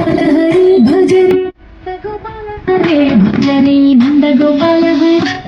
నందగోపాల హరే భజరే నందగోపాల హరే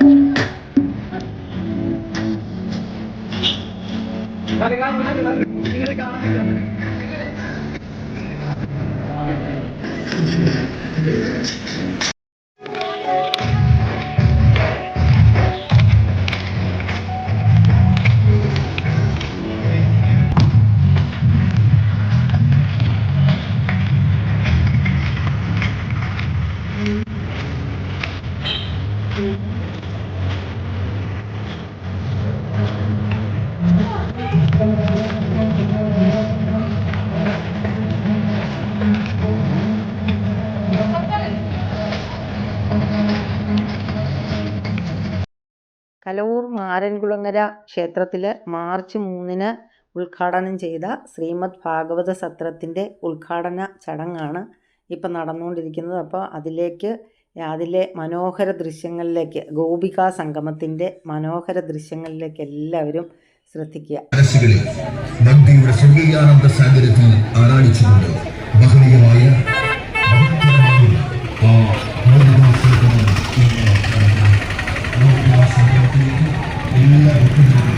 കലവൂർ മാരൻകുളങ്ങര ക്ഷേത്രത്തിൽ മാർച്ച് മൂന്നിന് ഉദ്ഘാടനം ചെയ്ത ശ്രീമദ് ഭാഗവത സത്രത്തിന്റെ ഉദ്ഘാടന ചടങ്ങാണ് ഇപ്പം നടന്നുകൊണ്ടിരിക്കുന്നത്. അപ്പോൾ അതിലേക്ക് അതിലെ മനോഹര ദൃശ്യങ്ങളിലേക്ക് ഗോപികാ സംഗമത്തിന്റെ മനോഹര ദൃശ്യങ്ങളിലേക്ക് എല്ലാവരും ശ്രദ്ധിക്കുക. ഭക്തിയുടെ സാഗരത്തിൽ ആരാധിച്ചുകൊണ്ട് എല്ലാ ഭക്തജനങ്ങളെയും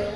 可以。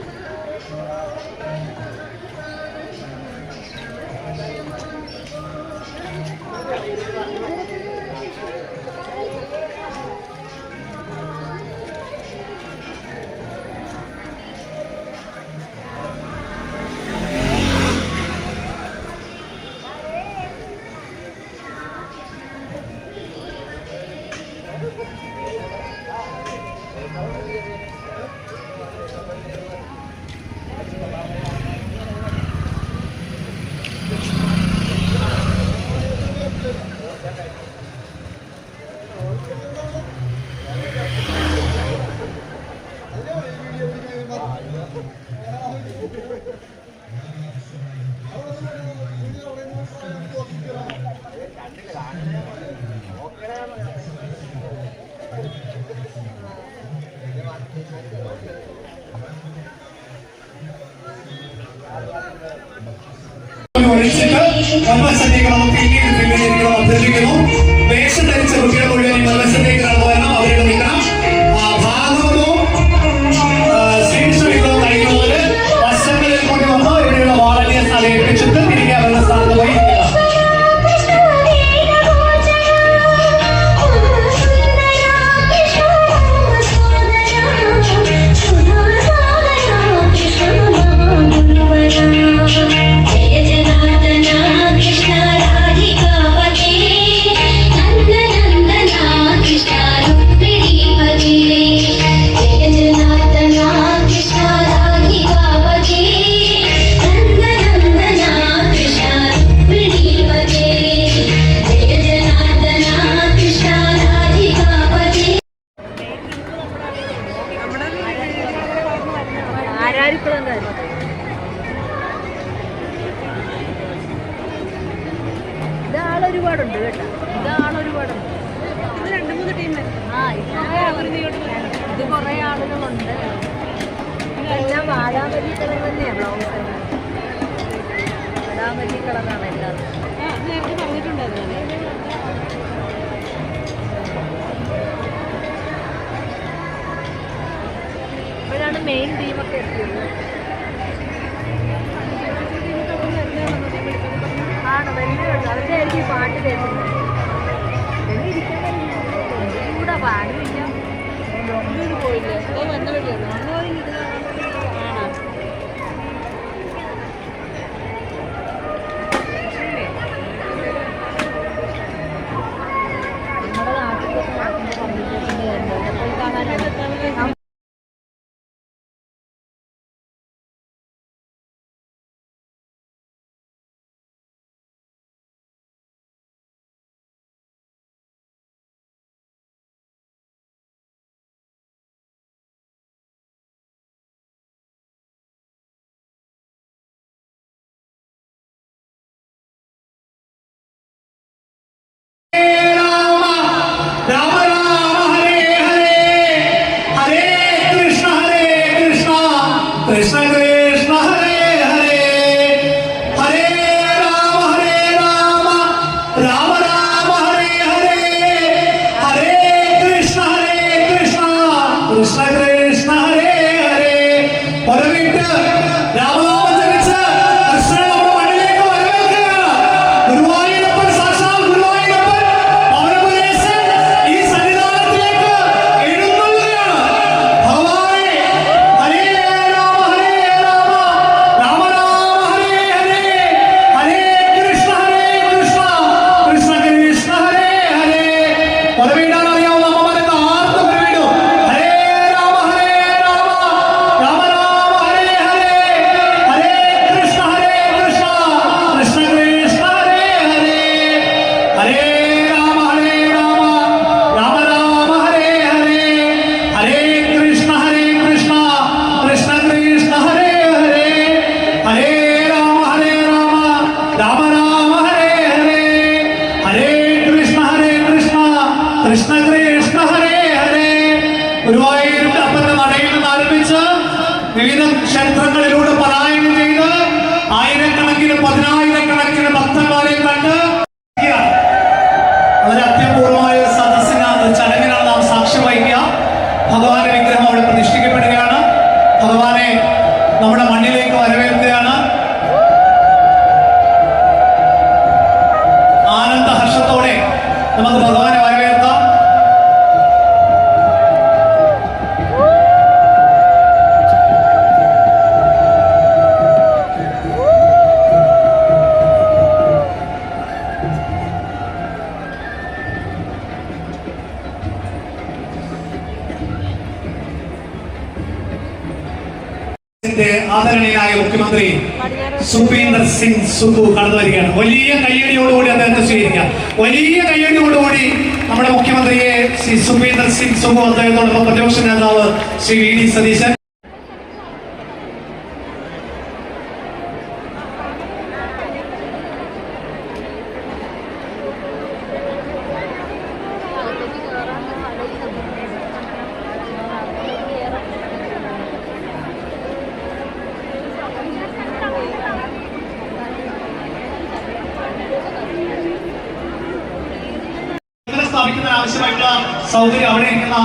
ആളുകളുണ്ട് ഇതെല്ലാം വാടാമല്ലി കളർ തന്നെയാണ് ബ്ലൗസ് വാടാമല്ലി കളറാണ് എല്ലാം. നേരത്തെ പറഞ്ഞിട്ടുണ്ടായിരുന്നു. ഇപ്പോഴാണ് മെയിൻ ടീമൊക്കെ എത്തിയത്. ആണ് വലിയ അവരുടെ ആയിരിക്കും പാട്ട് കേൾക്കുന്നത് ഇവന് ഇരിക്കാൻ Muy bueno, muy bueno. Krishnagiri സുബീന്ദർ Singh Sukhu കടന്നു വരികയാണ് വലിയ കയ്യടിയോടുകൂടി അദ്ദേഹത്തെ സ്വീകരിക്കാം വലിയ കയ്യടിയോടുകൂടി നമ്മുടെ മുഖ്യമന്ത്രിയെ ശ്രീ സുബീന്ദർ സിംഗ് സുഖു അദ്ദേഹത്തോടൊപ്പം പ്രതിപക്ഷ നേതാവ് ശ്രീ വി ഡി സതീശൻ ആവശ്യമായിട്ടുള്ള സൗകര്യം അവിടെ ഇരിക്കുന്ന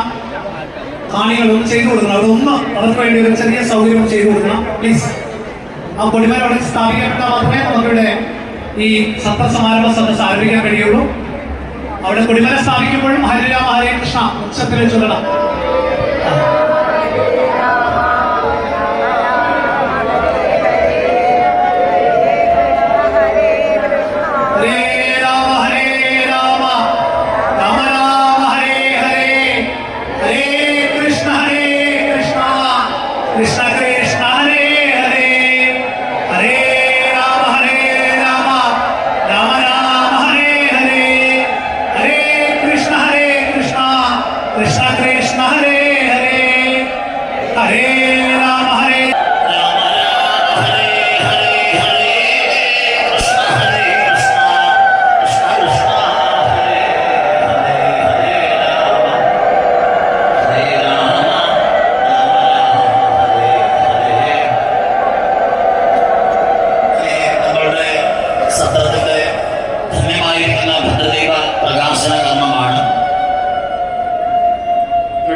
ചെയ്തു കൊടുക്കണം. അവിടെ അവർക്ക് വേണ്ടി ഒരു ചെറിയ സൗകര്യം ചെയ്തു കൊടുക്കണം. പ്ലീസ് ആ കൊടിമരം അവിടെ സ്ഥാപിക്കപ്പെട്ടാൽ മാത്രമേ നമുക്കിവിടെ ഈ സത്ര സമാരംഭ സദസ് ആരംഭിക്കാൻ കഴിയുള്ളൂ. അവിടെ കൊടിമല സ്ഥാപിക്കുമ്പോഴും ഹരിരാമ ഹരേ കൃഷ്ണ ഉച്ചത്തിൽ ചൊല്ലണം.